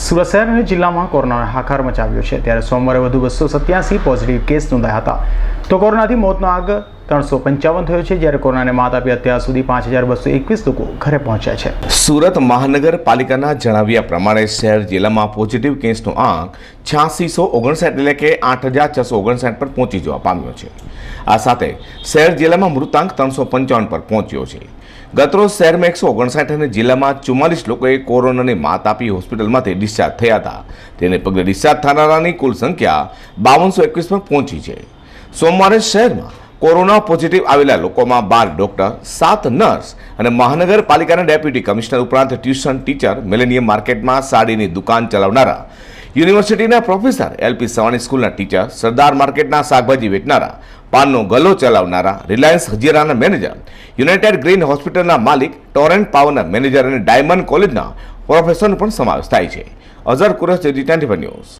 સુરત શહેર અને જિલ્લામાં કોરોનાનો હાકાર મચાવ્યો છે. ત્યારે સોમવારે વધુ બસો સત્યાસી પોઝિટિવ કેસ નોંધાયા હતા. તો કોરોનાથી મોતનો આગ ત્રણસો પંચાવન થયો છે, જ્યારે કોરોનાને માત આપી અત્યાર સુધી પાંચ હજાર બસો એકવીસ લોકો ઘરે પહોંચ્યા છે. સુરત મહાનગરપાલિકાના જણાવ્યા પ્રમાણે શહેર જિલ્લામાં પોઝિટિવ કેસનો આંક છ્યાસીસો ઓગણસાઠ એટલે કે આઠ હજાર છસો ઓગણસાઠ પર પહોંચી જવા પામ્યો છે. આ સાથે શહેર જિલ્લામાં મૃતાંક ત્રણસો પંચાવન પર પહોંચ્યો છે. ગતરોજ શહેરમાં એકસો ઓગણસાઠ અને જિલ્લામાં ચુમ્માલીસ લોકોએ કોરોનાની માત આપી હોસ્પિટલમાંથી ડિસ્ચાર્જ થયા હતા. તેને પગલે ડિસ્ચાર્જ થનારાની કુલ સંખ્યા બાવનસો એકવીસ પર પહોંચી છે. સોમવારે શહેરમાં કોરોના પોઝિટિવ આવેલા લોકોમાં બાર ડોક્ટર, સાત નર્સ અને મહાનગરપાલિકાના ડેપ્યુટી કમિશનર ઉપરાંત ટ્યુશન ટીચર, મિલેનિયમ માર્કેટમાં સાડીની દુકાન ચલાવનારા, યુનિવર્સિટીના પ્રોફેસર, એલપી સવાણી સ્કૂલના ટીચર, સરદાર માર્કેટના શાકભાજી વેચનારા પાનનો ગલ્લો ચલાવનારા રિલાયન્સ હજીરાના મેનેજર, યુનાઇટેડ ગ્રીન હોસ્પિટલના માલિક, ટોરેન્ટ પાવરના મેનેજર અને ડાયમંડ કોલેજના પ્રોફેસરનો પણ સમાવેશ થાય છે. Azar Kurash twenty news.